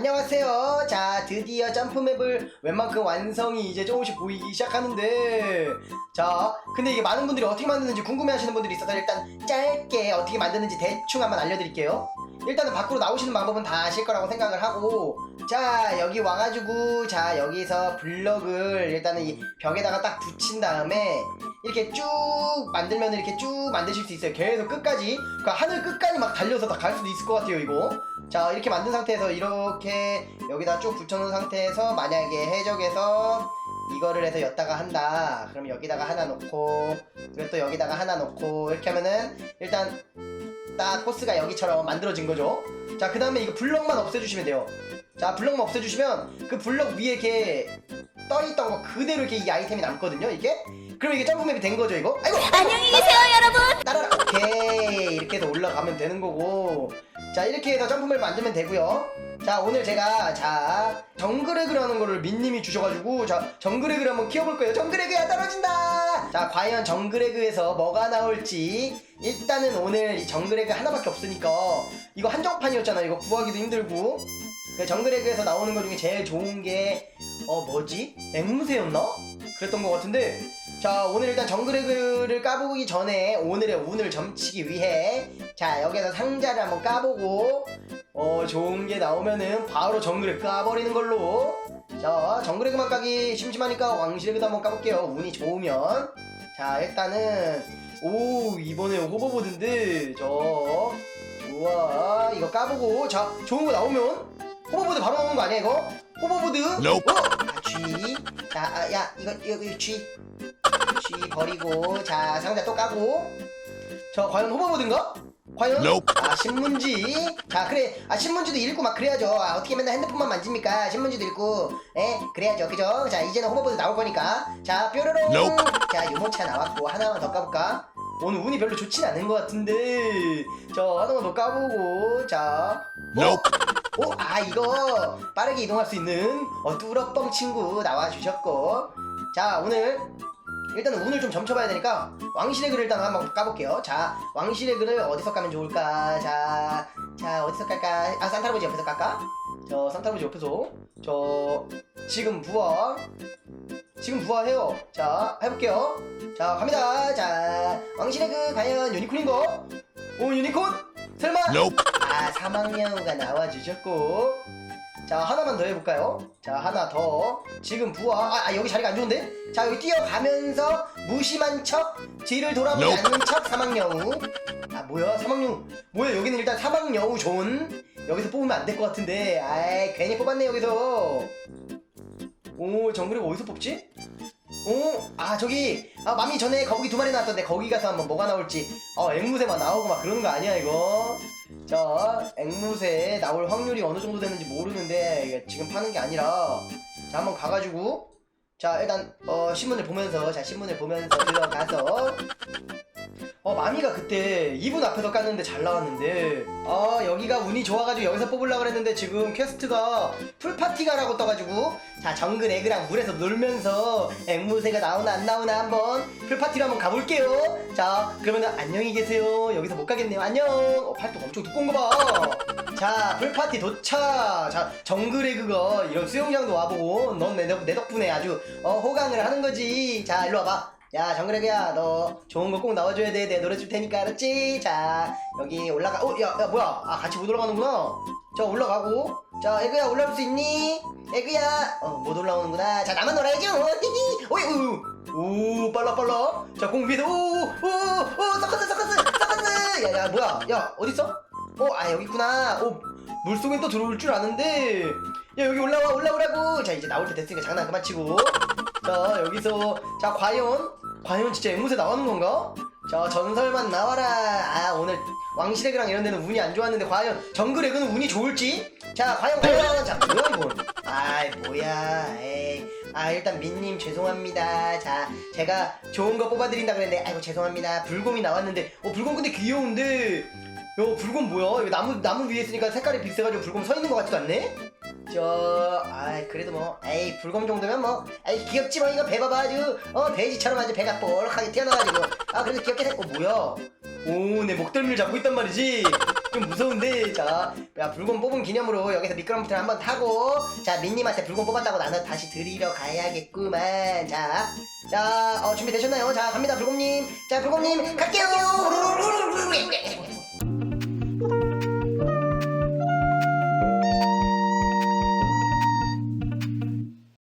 자 안녕하세요. 자 드디어 점프맵을 웬만큼 완성이 이제 조금씩 보이기 시작하는데. 자 근데 이게 많은 분들이 어떻게 만드는지 궁금해 하시는 분들이 있어서 일단 짧게 어떻게 만드는지 대충 한번 알려드릴게요. 일단은 밖으로 나오시는 방법은 다 아실 거라고 생각을 하고. 자 여기 와가지고 자 여기서 블럭을 일단은 이 벽에다가 딱 붙인 다음에 이렇게 쭉 만들면 이렇게 쭉 만드실 수 있어요. 계속 끝까지. 그러니까 하늘 끝까지 막 달려서 다 갈 수도 있을 것 같아요 이거 자 이렇게 만든 상태에서 이렇게 여기다 쭉 붙여놓은 상태에서 만약에 해적에서 이거를 해서 였다가 한다. 그럼 여기다가 하나 놓고 그리고 또 여기다가 하나 놓고 이렇게 하면은 일단 딱 코스가 여기처럼 만들어진 거죠. 자 그 다음에 이거 블럭만 없애주시면 돼요. 자 블럭만 없애주시면 그 블럭 위에 이렇게 떠있던 거 그대로 이렇게 이 아이템이 남거든요 이게 그럼 이게 점프맵이 된 거죠 이거? 아이고! 안녕히 계세요 여러분! 따라라! 오케이! 이렇게 해서 올라가면 되는 거고. 자 이렇게 해서 점프맵 만들면 되고요. 자 오늘 제가 자 하는 거를 민님이 주셔가지고 자 정글에그를 한번 키워볼 거예요. 정글에그야 떨어진다! 자 과연 정글에그에서 뭐가 나올지. 일단은 오늘 이 정글에그 하나밖에 없으니까 이거 한정판이었잖아. 이거 구하기도 힘들고. 그 정글에그에서 나오는 것 중에 제일 좋은 게 어 뭐지? 앵무새였나? 그랬던 것 같은데 자 오늘 일단 정글에그를 까보기 전에 오늘의 운을 점치기 위해 자 여기서 상자를 한번 까보고 어 좋은 게 나오면은 바로 정글에 까버리는 걸로 자 정글에그만 까기 심심하니까 왕실에그도 한번 까볼게요 운이 좋으면 자 일단은 오 이번에 호버보드인데 저 우와 이거 까보고 자 좋은 거 나오면 호버보드 바로 나오는 거 아니야 이거? 호버보드 Nope. 어? 아, G 자, 아, 야 이거 이거 이거 G G 버리고 자 상자 또 까고. 저 과연 호버보드인가? 과연? Nope. 아 신문지. 자 그래. 아 신문지도 읽고 막 그래야죠. 아, 어떻게 맨날 핸드폰만 만집니까? 신문지도 읽고. 에 그래야죠. 그죠? 자 이제는 호버보드 나올 거니까. 자 뾰로롱. Nope. 자 유모차 나왔고 하나만 더 까볼까? 오늘 운이 별로 좋진 않은 것 같은데. 저 하나만 더 까보고. 자. 어? Nope. 오, 아 이거 빠르게 이동할 수 있는 어, 뚜럭뻥 친구 나와주셨고. 자 오늘 일단은 운을 좀 점쳐봐야 되니까 왕실의 글을 일단 한번 까볼게요. 자 왕실의 글을 어디서 까면 좋을까? 자, 자 어디서 깔까? 아 산타로지 옆에서 깔까? 저 산타로지 옆에서. 저 지금 부화 지금 부화해요. 자 해볼게요. 자 갑니다. 자 왕실의 글 과연 유니콘인가 오 유니콘? 설마? Nope. 아 사막여우가 나와 주셨고 자 하나만 더 해볼까요? 자 하나 더 지금 부하 아, 아, 여기 자리가 안 좋은데? 자 여기 뛰어가면서 무심한 척 뒤를 돌아보지. 않는 척 사막여우 아 뭐야 사막여우 뭐야 여기는 일단 사막여우 존 여기서 뽑으면 안 될 것 같은데 아이 괜히 뽑았네 여기서 오 정글이 어디서 뽑지? 오, 아 저기 아 맘이 전에 거북이 두 마리 나왔던데 거기 가서 한번 뭐가 나올지. 어 앵무새만 나오고 막 그러는 거 아니야 이거? 자 앵무새 나올 확률이 어느 정도 되는지 모르는데 이게 지금 파는 게 아니라. 자 한번 가가지고 자 일단 어 신문을 보면서 자 신문을 보면서 들어가서. 어 마미가 그때 이분 앞에서 깠는데 잘 나왔는데. 아 여기가 운이 좋아가지고 여기서 뽑으려고 그랬는데 지금 퀘스트가 풀파티가라고 떠가지고. 자 정글 에그랑 물에서 놀면서 앵무새가 나오나 안 나오나 한번 풀파티로 한번 가볼게요. 자 그러면은 안녕히 계세요. 여기서 못 가겠네요. 안녕. 어, 팔뚝 엄청 두꺼운 거봐자 풀파티 도착. 자 정글 에그가 이런 수영장도 와보고 넌내내 덕분에 아주 어, 호강을 하는 거지. 자 일로 와봐. 야 정글에그야. 너 좋은 거 꼭 나와줘야 돼. 내가 노래 줄 테니까 알았지? 자 여기 올라가. 어? 야, 야 뭐야? 아 같이 못 올라가는구나. 자 올라가고. 자 에그야 올라올 수 있니? 에그야. 어 못 올라오는구나. 자 나만 놀아야죠 히히. 오이 오이 오 빨라 빨라. 자 공 위에서. 오 오 오 서커스 서커스 서커스. 야 야 뭐야? 야 어딨어? 어 아 여기 있구나. 오 물속엔 또 들어올 줄 아는데. 야 여기 올라와 올라오라고. 자 이제 나올 때 됐으니까 장난 그만 치고. 자 여기서 자 과연? 과연 진짜 앵무새 나오는 건가? 자 전설만 나와라. 아 오늘 왕실에그랑 이런 데는 운이 안 좋았는데 과연 정글에그는 운이 좋을지? 자 과연 과연 자 뭐야 이건 아이 뭐야. 에이. 아 일단 민님 죄송합니다. 자 제가 좋은 거 뽑아드린다 그랬는데 아이고 죄송합니다. 불곰이 나왔는데. 어 불곰 근데 귀여운데 야 불곰 뭐야? 이거 나무 나무 위에 있으니까 색깔이 비슷해가지고 불곰 서 있는 것 같지도 않네? 저, 아이, 그래도 뭐, 에이, 불검 정도면 뭐, 에이, 귀엽지 뭐, 이거 배 봐봐, 아주, 어, 돼지처럼 아주 배가 뽀록하게 튀어나와가지고, 아, 그래도 귀엽게 생, 어, 뭐야? 오, 내 목덜미를 잡고 있단 말이지? 좀 무서운데 자, 야 불곰 뽑은 기념으로 여기서 미끄럼틀 한번 타고 자 민님한테 불곰 뽑았다고 나는 다시 드리러 가야겠구만 자, 자 어, 준비 되셨나요? 자 갑니다 불곰님. 자 불곰님 갈게요